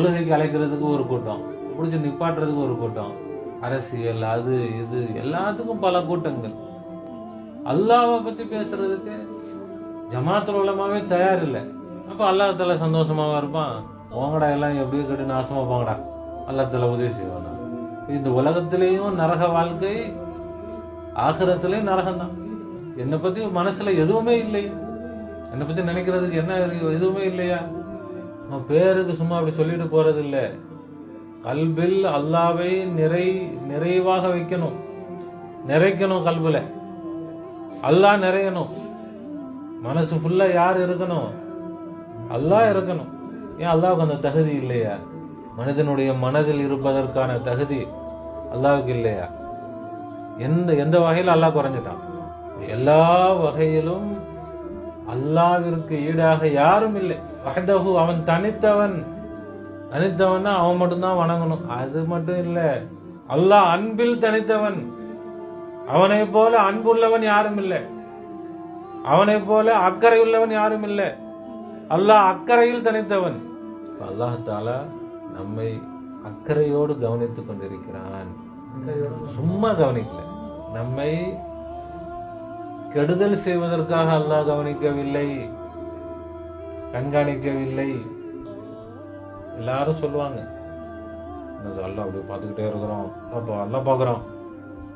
தொழுகைக்கு அழைக்கிறதுக்கு ஒரு கூட்டம் பிடிச்சி நிப்பாட்டுறதுக்கு ஒரு கூட்டம் அரசியல் அது இது எல்லாத்துக்கும் பல கூட்டங்கள். அல்லாவை பத்தி பேசுறதுக்கு ஜமாத்துல உலமாவே தயார் இல்லை அப்ப அல்லாஹ் சந்தோஷமாவா இருப்பான்? உங்கடா எல்லாம் எப்படியோ கட்டி நாசமா போங்கடா. அல்லாஹ் உதவி செய்வானா? இந்த உலகத்திலையும் நரக வாழ்க்கை ஆகிரத்திலேயும் நரகம்தான். என்னை பத்தி மனசுல எதுவுமே இல்லை என்னை பத்தி நினைக்கிறதுக்கு என்ன எதுவுமே இல்லையா? நம்ம பேருக்கு சும்மா அப்படி சொல்லிட்டு போறது இல்லை கல்பில் அல்லாவை நிறை நிறைவாக வைக்கணும். நிறைக்கணும் கல்பில். அல்லாஹ் நிறையணும். மனசு ஃபுல்லா யார் இருக்கணும்? அல்லாஹ் இருக்கணும். ஏன் அல்லாவுக்கு அந்த தகுதி இல்லையா? மனிதனுடைய மனதில் இருப்பதற்கான தகுதி அல்லாவுக்கு இல்லையா? எந்த எந்த வகையில் அல்லாஹ் குறைஞ்சிட்டான்? எல்லா வகையிலும் அல்லாவிற்கு ஈடாக யாரும் இல்லை. வஹ்தஹு அவன் தனித்தவன். தனித்தவன்னா அவன் மட்டும்தான் வணங்கணும். அது மட்டும் இல்ல. அல்லாஹ் அன்பில் தனித்தவன். அவனை போல அன்புள்ளவன் யாரும் இல்லை. அவனை போல அக்கறை உள்ளவன் யாரும் இல்லை. அல்லாஹ் அக்கறையில் தனித்தவன். அல்லாஹ் தாலா நம்மை அக்கறையோடு கவனித்துக் கொண்டிருக்கிறான். சும்மா கவனிக்கல. நம்மை கெடுதல் செய்வதற்காக அல்லாஹ் கவனிக்கவில்லை கண்காணிக்கவில்லை. எல்லாரும் சொல்லுவாங்க என்னது அல்லாஹ் அப்படி பார்த்துக்கிட்டே இருக்கிறோம். அப்போ நல்லா பார்க்குறோம்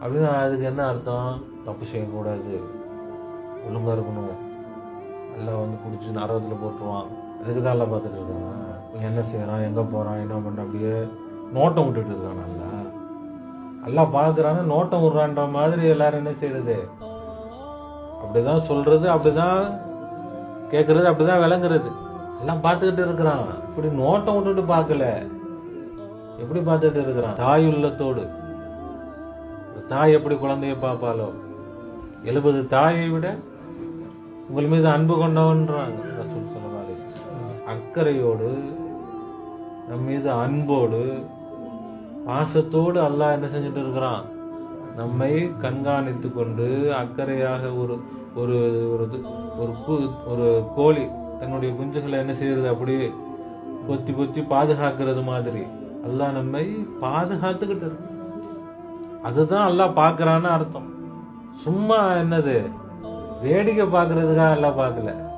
அப்படின்னு அதுக்கு என்ன அர்த்தம்? தப்பு செய்யக்கூடாது. ஒழுங்காக இருக்கணும். எல்லாம் வந்து பிடிச்சி நரகத்தில் போட்டுருவான். அதுக்கு தான் எல்லாம் பார்த்துட்டு இருக்காங்க. என்ன செய்கிறான் எங்கே போகிறான் என்ன பண்ணுறான் அப்படியே நோட்டம் விட்டுட்டு இருக்கான் நல்லா எல்லாம் பார்க்குறான்னு நோட்டம் விடுறான்ற மாதிரி எல்லாரும் என்ன அப்படிதான் சொல்றது அப்படிதான் கேட்கறது அப்படிதான் விளங்குறது. எல்லாம் பார்த்துக்கிட்டு இருக்கிறான். இப்படி நோட்டம் விட்டுட்டு பார்க்கல. எப்படி பார்த்துட்டு இருக்கிறான்? தாய் உள்ளத்தோடு. தாய் எப்படி குழந்தைய பார்ப்பாலோ எழுபது தாயை விட உங்கள் மீது அன்பு கொண்டவன்றாங்க ரசூல் ஸல்லல்லாஹு அக்கறையோடு நம் மீது அன்போடு பாசத்தோடு அல்லாஹ் என்ன செஞ்சுட்டு இருக்கிறான்? நம்மை கண்காணித்து கொண்டு அக்கறையாக ஒரு ஒரு ஒரு ஒரு ஒரு கோழி தன்னுடைய குஞ்சுகளை என்ன செய்யறது? அப்படியே பொத்தி பொத்தி பாதுகாக்கிறது மாதிரி. அல்லாஹ் நம்மை பாதுகாத்துக்கிட்டு இருக்கு. அதுதான் அல்லாஹ் பார்க்குறான்னு அர்த்தம். சும்மா என்னது? வேடிக்கை பார்க்கறதுக்காக எல்லாம் பார்க்கல.